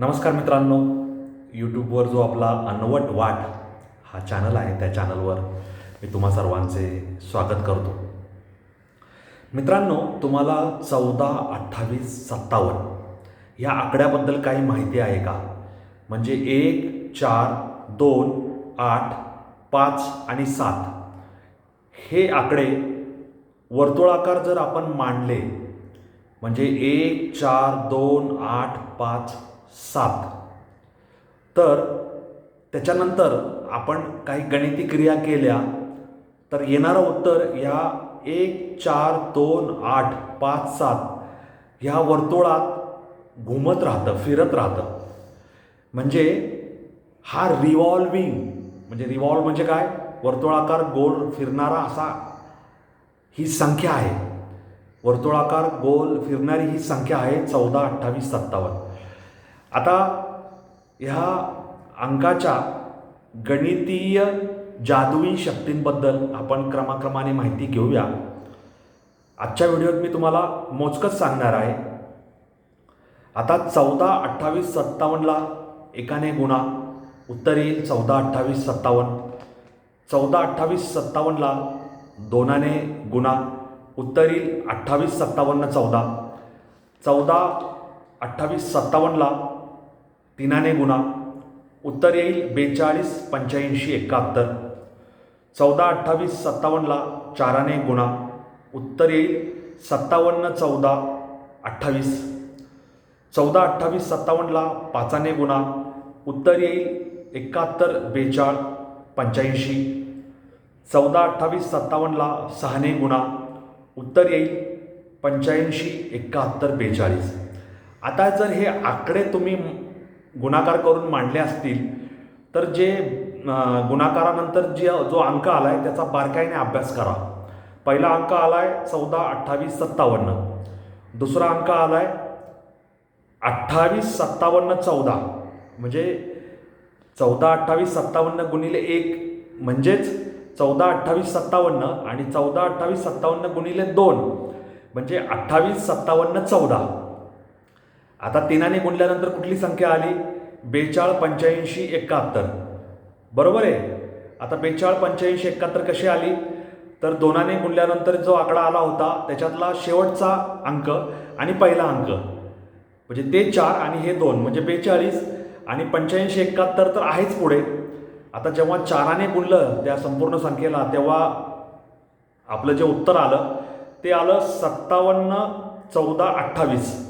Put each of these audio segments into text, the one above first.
नमस्कार मित्रांनो यूट्यूबवर जो आपला अनवट वाट हा चॅनल आहे त्या चॅनलवर मी तुम्हा सर्वांचे स्वागत करतो. मित्रांनो तुम्हाला चौदा अठ्ठावीस सत्तावन्न या आकड्याबद्दल काही माहिती आहे का? म्हणजे एक चार दोन आठ पाच आणि सात हे आकडे वर्तुळाकार जर आपण मांडले म्हणजे एक चार दोन आठ पाच सात. तर त्याच्यानंतर आपण काही गणिती क्रिया केल्या तर येणारं उत्तर या एक चार दोन आठ पाच सात ह्या वर्तुळात घुमत राहतं फिरत राहतं. म्हणजे हा रिव्हॉल्विंग म्हणजे रिव्हॉल्व म्हणजे काय? वर्तुळाकार गोल फिरणारा असा ही संख्या आहे. वर्तुळाकार गोल फिरणारी ही संख्या आहे चौदा अठ्ठावीस सत्तावन्न. आता ह्या अंकाच्या गणितीय जादुई शक्तींबद्दल आपण क्रमाक्रमाने माहिती घेऊया. आजच्या व्हिडिओत मी तुम्हाला मोजकच सांगणार आहे. आता चौदा अठ्ठावीस सत्तावन्नला एकाने गुणा. उत्तर येईल चौदा अठ्ठावीस सत्तावन्न. चौदा अठ्ठावीस सत्तावन्नला दोनाने गुणा. उत्तर येईल अठ्ठावीस सत्तावन्न चौदा. चौदा अठ्ठावीस सत्तावन्नला तीनाने गुणा. उत्तर येईल बेचाळीस पंच्याऐंशी एकाहत्तर. चौदा अठ्ठावीस सत्तावन्नला चाराने गुणा. उत्तर येईल सत्तावन्न चौदा अठ्ठावीस. चौदा अठ्ठावीस सत्तावन्नला पाचाने गुणा. उत्तर येईल एकाहत्तर बेचाळ पंच्याऐंशी. चौदा अठ्ठावीस सत्तावन्नला सहाने गुणा. उत्तर येईल पंच्याऐंशी एकाहत्तर बेचाळीस. आता जर हे आकडे तुम्ही गुणाकार करून मांडले असतील तर जे गुणाकारानंतर जे जो अंक आला आहे त्याचा बारकाईने अभ्यास करा. पहिला अंक आला आहे चौदा अठ्ठावीस सत्तावन्न. दुसरा अंक आला आहे अठ्ठावीस सत्तावन्न चौदा. म्हणजे चौदा अठ्ठावीस सत्तावन्न गुणिले एक म्हणजेच चौदा अठ्ठावीस सत्तावन्न आणि चौदा अठ्ठावीस सत्तावन्न गुणिले दोन. म्हणजे अठ्ठावीस सत्तावन्न चौदा. आता तिनाने गुणल्यानंतर कुठली संख्या आली? बेचाळ पंच्याऐंशी एकाहत्तर. बरोबर आहे? आता बेचाळ पंच्याऐंशी एकाहत्तर कशी आली? तर दोनाने गुणल्यानंतर जो आकडा आला होता त्याच्यातला शेवटचा अंक आणि पहिला अंक. म्हणजे ते चार आणि हे दोन म्हणजे बेचाळीस आणि पंच्याऐंशी एकाहत्तर तर आहेच पुढे. आता जेव्हा चाराने गुणलं त्या संपूर्ण संख्येला तेव्हा आपलं जे उत्तर आलं ते आलं सत्तावन्न चौदा अठ्ठावीस.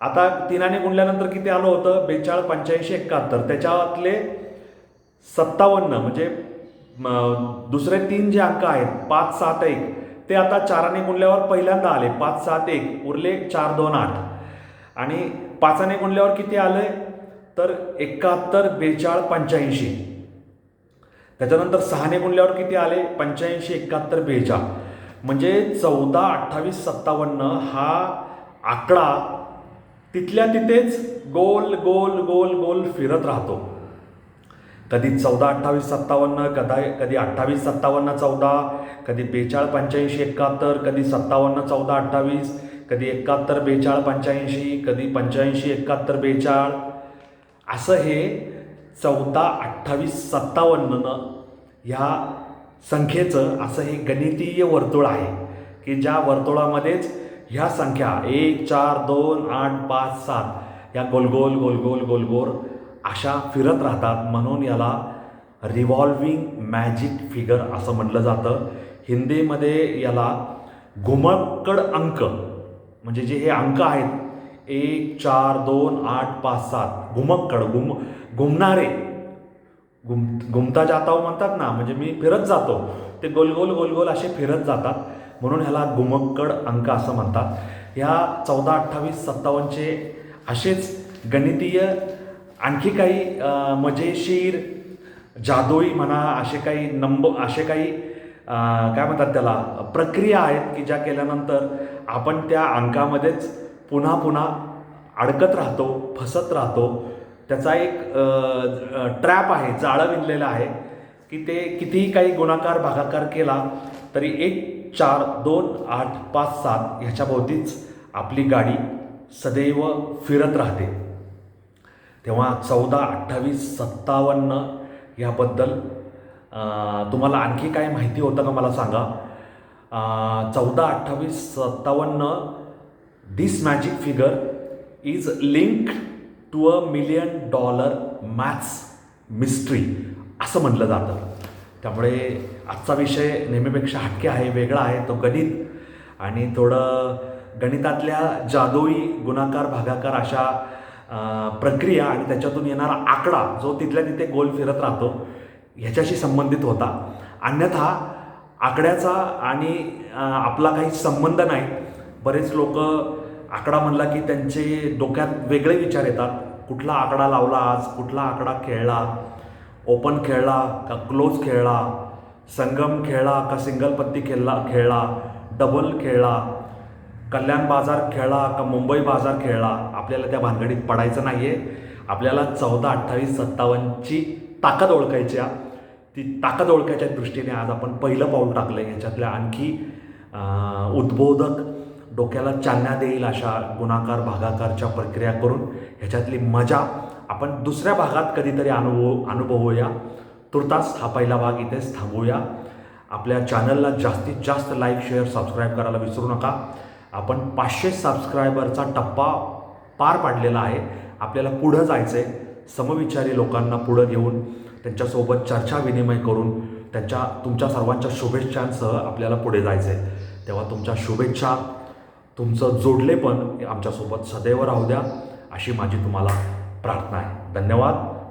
आता तिनाने गुणल्यानंतर किती आलं होतं? बेचाळ पंच्याऐंशी एकाहत्तर. त्याच्यातले सत्तावन्न म्हणजे दुसरे तीन जे अंक आहेत पाच सात एक ते आता चाराने गुणल्यावर पहिल्यांदा आले. पाच सात एक उरले चार दोन आठ. आणि पाचाने गुणल्यावर किती आले? तर एकाहत्तर बेचाळ पंच्याऐंशी. त्याच्यानंतर सहाने गुणल्यावर किती आले? पंच्याऐंशी एकाहत्तर बेचाळ. म्हणजे चौदा अठ्ठावीस सत्तावन्न हा आकडा तिथल्या तिथेच गोल गोल गोल गोल फिरत राहतो. कधी चौदा अठ्ठावीस सत्तावन्न कदा कधी अठ्ठावीस सत्तावन्न चौदा कधी बेचाळ पंच्याऐंशी एकाहत्तर कधी सत्तावन्न चौदा अठ्ठावीस कधी एकाहत्तर बेचाळ पंच्याऐंशी कधी पंच्याऐंशी एकाहत्तर बेचाळ. असं हे चौदा अठ्ठावीस सत्तावन्ननं ह्या संख्येचं असं हे गणितीय वर्तुळ आहे की ज्या वर्तुळामध्येच ह्या संख्या एक चार दोन आठ पाच सात या गोलगोल गोलगोल गोलगोल अशा फिरत राहतात. म्हणून याला रिव्हॉल्विंग मॅजिक फिगर असं म्हटलं जातं. हिंदीमध्ये याला घुमक्कड अंक म्हणजे जे हे अंक आहेत एक चार दोन आठ पाच सात घुमक्कड घुम घुमणारे. घुम घुमता जाता हो म्हणतात ना म्हणजे मी फिरत जातो. ते गोलगोल गोलगोल असे फिरत जातात. म्हणून ह्याला घुमक्कड अंक असं म्हणतात. ह्या चौदा अठ्ठावीस सत्तावन्नचे असेच गणितीय आणखी काही मजेशीर जादोई म्हणा असे काही नंब असे काही काय म्हणतात त्याला प्रक्रिया आहेत की ज्या केल्यानंतर आपण त्या अंकामध्येच पुन्हा पुन्हा अडकत राहतो फसत राहतो. त्याचा एक ट्रॅप आहे जाळं विणलेलं आहे की ते कितीही काही गुणाकार भागाकार केला तरी एक चार दोन आठ पाच सात ह्याच्याभोवतीच आपली गाडी सदैव फिरत राहते. तेव्हा चौदा अठ्ठावीस सत्तावन्न ह्याबद्दल तुम्हाला आणखी काय माहिती होतं का मला सांगा? चौदा अठ्ठावीस सत्तावन्न this magic figure is linked to a million dollar maths mystery असं म्हटलं जातं. त्यामुळे आजचा विषय नेहमीपेक्षा हटके आहे वेगळा आहे तो गणित. आणि थोडं गणितातल्या जादोई गुणाकार भागाकार अशा प्रक्रिया आणि त्याच्यातून येणारा आकडा जो तिथल्या तिथे गोल फिरत राहतो ह्याच्याशी संबंधित होता. अन्यथा आकड्याचा आणि आपला काही संबंध नाही. बरेच लोक आकडा म्हणला की त्यांचे डोक्यात वेगळे विचार येतात. कुठला आकडा लावला आज? कुठला आकडा खेळला? ओपन खेळला का क्लोज खेळला? संगम खेळला का सिंगल पत्ती खेळला खेळला डबल खेळला कल्याण बाजार खेळला का मुंबई बाजार खेळला आपल्याला त्या भानगडीत पडायचं नाही आहे आपल्याला चौदा अठ्ठावीस सत्तावन्नची ताकद ओळखायची ती ताकद ओळखायच्या दृष्टीने आज आपण पहिलं पाऊल टाकलं आहे ह्याच्यातल्या आणखी उद्बोधक डोक्याला चालना देईल अशा गुणाकार भागाकारच्या प्रक्रिया करून. ह्याच्यातली मजा आपण दुसऱ्या भागात कधीतरी अनुभव अनुभवूया. तुर्तास हा पहिला भाग इथेच थांबूया. आपल्या चॅनलला जास्तीत जास्त लाईक शेअर सबस्क्राईब करायला विसरू नका. आपण पाचशे सबस्क्रायबरचा टप्पा पार पाडलेला आहे. आपल्याला पुढं जायचं आहे समविचारी लोकांना पुढं घेऊन त्यांच्यासोबत चर्चा विनिमय करून त्यांच्या तुमच्या सर्वांच्या शुभेच्छांसह आपल्याला पुढे जायचं आहे तेव्हा तुमच्या शुभेच्छा तुमचं जोडले पण आमच्यासोबत सदैव राहू द्या. अशी माझी तुम्हाला प्रार्थना आहे. धन्यवाद.